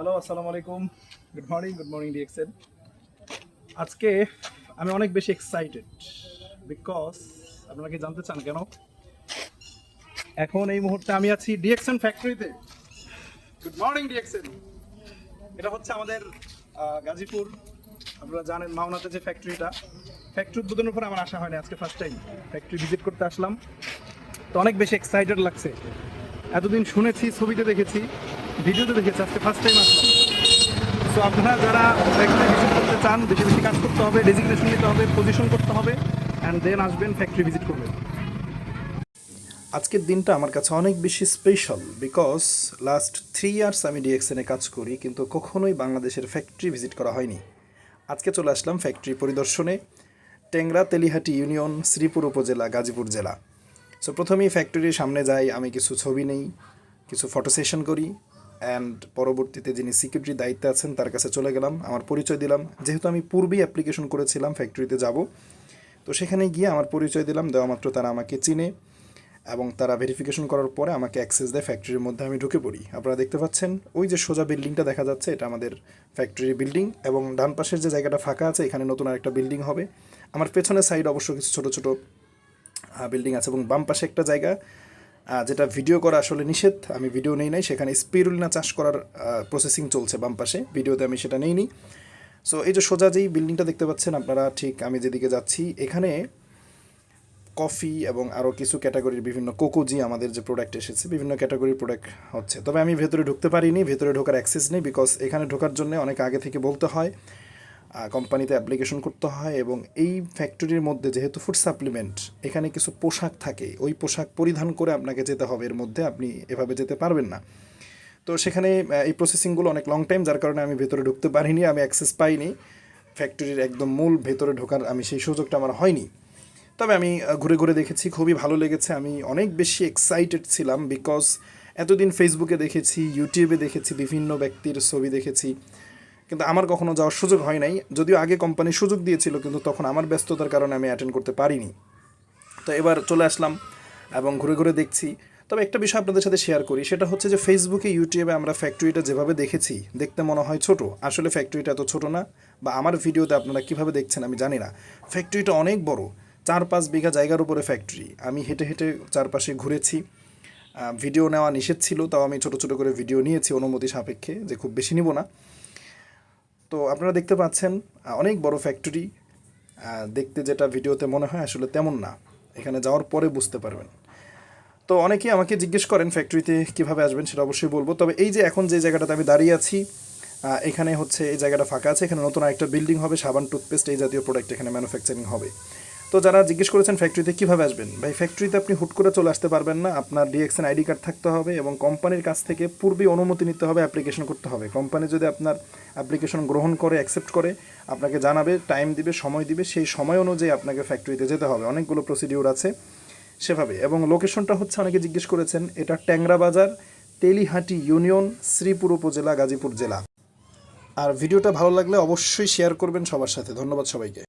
Hello আসসালামু আলাইকুম। Good morning good morning DXN আজকে আমি অনেক বেশি এক্সাইটেড বিকজ আপনারা কি জানতে চান কেন? এখন এই মুহূর্তে আমি আছি ডিএক্সএন ফ্যাক্টরিতে গুড মর্নিং ডিএক্সএন এটা হচ্ছে আমাদের গাজীপুর। আপনারা জানেন মাওনাতে যে ফ্যাক্টরিটা ফ্যাক্টরি উদ্বোধনের পর আমার আসা হয়নি আজকে ফার্স্ট টাইম ফ্যাক্টরি ভিজিট করতে আসলাম। তো অনেক বেশি এক্সাইটেড লাগছে। এতদিন শুনেছি, ছবিতে দেখেছি। ভিডিওতে দেখেছি, আজকে ফার্স্ট টাইম আসলাম সো আপনারা যারা ফ্যাক্টরি ভিজিট করতে চান, বেশি বেশি কাজ করতে হবে ডেজিগনেশন নিতে হবে পজিশন করতে হবে অ্যান্ড দেন আসবেন ফ্যাক্টরি ভিজিট করবেন। আজকের দিনটা আমার কাছে অনেক বেশি special because last three years আমি ডিএক্সএনে কাজ করি, কিন্তু কখনোই বাংলাদেশের ফ্যাক্টরি ভিজিট করা হয়নি। আজকে চলে আসলাম ফ্যাক্টরি পরিদর্শনে টেংরা তেলিহাটি ইউনিয়ন, শ্রীপুর উপজেলা, গাজীপুর জেলা। সো প্রথমেই ফ্যাক্টরির সামনে যাই, আমি কিছু ছবি নেই, কিছু ফটো সেশন করি অ্যান্ড পরবর্তীতে যিনি সিকিউরিটির দায়িত্বে আছেন, তার কাছে চলে গেলাম, আমার পরিচয় দিলাম। যেহেতু আমি পূর্বেই অ্যাপ্লিকেশন করেছিলাম ফ্যাক্টরিতে যাব, তো সেখানে গিয়ে আমার পরিচয় দিলাম, দেওয়া মাত্র তারা আমাকে চিনে এবং তারা ভেরিফিকেশন করার পরে আমাকে অ্যাক্সেস দেয় ফ্যাক্টরির মধ্যে আমি ঢুকে পড়ি। আপনারা দেখতে পাচ্ছেন, ওই যে সোজা বিল্ডিংটা দেখা যাচ্ছে, এটা আমাদের ফ্যাক্টরির বিল্ডিং এবং ডান পাশের যে জায়গাটা ফাঁকা আছে, এখানে নতুন আরেকটা বিল্ডিং হবে। আমার পেছনের সাইড অবশ্য কিছু ছোটো ছোটো বিল্ডিং আছে এবং বাম পাশে একটা জায়গা যেটা ভিডিও করা আসলে নিষেধ, আমি ভিডিও নেই নাই, সেখানে স্পিরুলিনা চাষ করার প্রসেসিং চলছে বাম পাশে ভিডিওতে আমি সেটা নেইনি। সো এই যে সোজা যেই বিল্ডিংটা দেখতে পাচ্ছেন আপনারা, ঠিক আমি যেদিকে যাচ্ছি, এখানে কফি এবং আরও কিছু ক্যাটাগরির বিভিন্ন কোকোজি আমাদের যে প্রোডাক্ট এসেছে, বিভিন্ন ক্যাটাগরির প্রোডাক্ট হচ্ছে। তবে আমি ভেতরে ঢুকতে পারিনি, ভেতরে ঢোকার অ্যাক্সেস নেই বিকজ এখানে ঢোকার জন্য অনেক আগে থেকে বলতে হয়। কোম্পানিতে অ্যাপ্লিকেশন করতে হয় এবং এই ফ্যাক্টরির মধ্যে যেহেতু ফুড সাপ্লিমেন্ট এখানে কিছু পোশাক থাকে, ওই পোশাক পরিধান করে আপনাকে যেতে হবে। এর মধ্যে আপনি এভাবে যেতে পারবেন না। তো সেখানে এই প্রসেসিংগুলো অনেক লং টাইম যার কারণে আমি ভেতরে ঢুকতে পারিনি, আমি অ্যাক্সেস পাইনি। ফ্যাক্টরির একদম মূল ভেতরে ঢোকার আমি সেই সুযোগটা আমার হয়নি। তবে আমি ঘুরে ঘুরে দেখেছি, খুবই ভালো লেগেছে। আমি অনেক বেশি এক্সাইটেড ছিলাম বিকজ এতদিন ফেসবুকে দেখেছি ইউটিউবে দেখেছি, বিভিন্ন ব্যক্তির ছবি দেখেছি। কিন্তু আমার কখনো যাওয়ার সুযোগ হয় নাই। যদিও আগে কোম্পানি সুযোগ দিয়েছিল, কিন্তু তখন আমার ব্যস্ততার কারণে আমি অ্যাটেন্ড করতে পারিনি। তো এবার চলে আসলাম এবং ঘুরে ঘুরে দেখছি। তবে একটা বিষয় আপনাদের সাথে শেয়ার করি, সেটা হচ্ছে যে ফেসবুকে ইউটিউবে আমরা ফ্যাক্টরিটা যেভাবে দেখেছি, দেখতে মনে হয় ছোট। আসলে ফ্যাক্টরিটা এত ছোট না, বা আমার ভিডিওতে আপনারা কীভাবে দেখছেন আমি জানি না। ফ্যাক্টরিটা অনেক বড় চার পাঁচ বিঘা জায়গার উপরে ফ্যাক্টরি আমি হেঁটে হেঁটে চারপাশে ঘুরেছি। ভিডিও নেওয়া নিষেধ ছিল, তাও আমি ছোট ছোট করে ভিডিও নিয়েছি অনুমতি সাপেক্ষে, যে খুব বেশি নিব না। তো আপনারা দেখতে পাচ্ছেন অনেক বড় ফ্যাক্টরি দেখতে যেটা ভিডিওতে মনে হয় আসলে তেমন না। এখানে যাওয়ার পরে বুঝতে পারবেন। তো অনেকেই আমাকে জিজ্ঞেস করেন ফ্যাক্টরিতে কীভাবে আসবেন সেটা অবশ্যই বলব। তবে এই যে এখন যে জায়গাটাতে আমি দাঁড়িয়ে আছি এখানে হচ্ছে এই জায়গাটা ফাঁকা আছে। এখানে নতুন একটা বিল্ডিং হবে, সাবান টুথপেস্ট এই জাতীয় প্রোডাক্ট এখানে ম্যানুফ্যাকচারিং হবে। তো যারা জিজ্ঞেস করেছেন ফ্যাক্টরিতে কীভাবে আসবেন, ভাই ফ্যাক্টরিতে আপনি হুট করে চলে আসতে পারবেন না। আপনার ডিএক্সএন আইডি কার্ড থাকতে হবে এবং কোম্পানির কাছ থেকে পূর্বে অনুমতি নিতে হবে অ্যাপ্লিকেশন করতে হবে। কোম্পানি যদি আপনার অ্যাপ্লিকেশন গ্রহণ করে অ্যাকসেপ্ট করে, আপনাকে জানাবে টাইম দিবে, সময় দিবে, সেই সময় অনুযায়ী আপনাকে ফ্যাক্টরিতে যেতে হবে। অনেকগুলো প্রসিডিউর আছে সেভাবে। এবং লোকেশনটা হচ্ছে অনেকে জিজ্ঞেস করেছেন, এটা ট্যাংরা বাজার, তেলিহাটি ইউনিয়ন, শ্রীপুর উপজেলা, গাজীপুর জেলা। আর ভিডিওটা ভালো লাগলে অবশ্যই শেয়ার করবেন সবার সাথে। ধন্যবাদ সবাইকে।